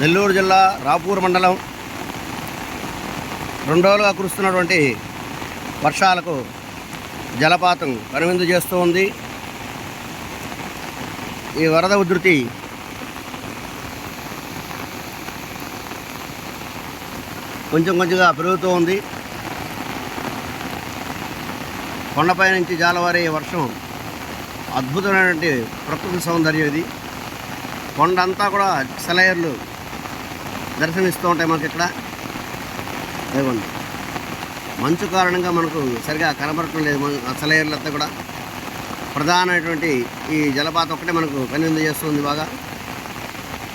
నెల్లూరు జిల్లా రాపూర్ మండలం రెండు రోజులుగా కురుస్తున్నటువంటి వర్షాలకు జలపాతం కనువిందు చేస్తూ ఉంది. ఈ వరద ఉధృతి కొంచెం కొంచెంగా పెరుగుతూ ఉంది. కొండపై నుంచి జాలవారే వర్షం అద్భుతమైనటువంటి ప్రకృతి సౌందర్యం ఇది. కొండ అంతా కూడా సెలయర్లు దర్శనమిస్తూ ఉంటాయి మనకి ఇక్కడ. ఇదిగోండి. మంచు కారణంగా మనకు సరిగా కనబడటం లేదు. మన- కూడా. ప్రధానమైనటువంటి ఈ జలపాతం ఒకటే మనకు కనువిందు చేస్తుంది బాగా.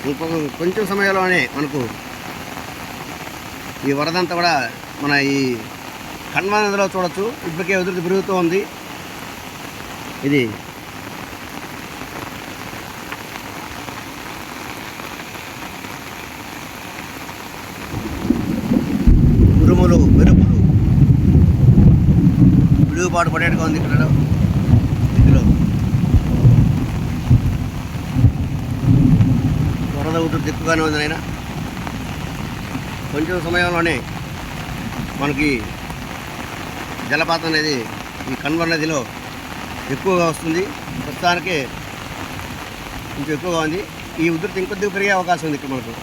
ఇంకొక కొంచెం సమయంలోనే మనకు ఈ వరదంతా కూడా మన ఈ కన్వా నదిలో చూడొచ్చు. ఇప్పటికే ఉధృతి పెరుగుతూ ఉంది. ఇది ఉరుములు మెరుపులు. పిడుగుపాటు పడేట్టుగా ఉంది ఇక్కడ. ఇందులో. వరద ఉధృతి ఎక్కువగానే ఉంది నాయన. కొంచెం సమయంలోనే మనకి జలపాతం అనేది ఈ కన్వర్ నదిలో ఎక్కువగా వస్తుంది. ప్రస్తుతానికి కొంచెం ఎక్కువగా ఉంది. ఈ ఉధృతి ఇంకొద్దిగా పెరిగే అవకాశం ఉంది ఇక్కడ మనకు.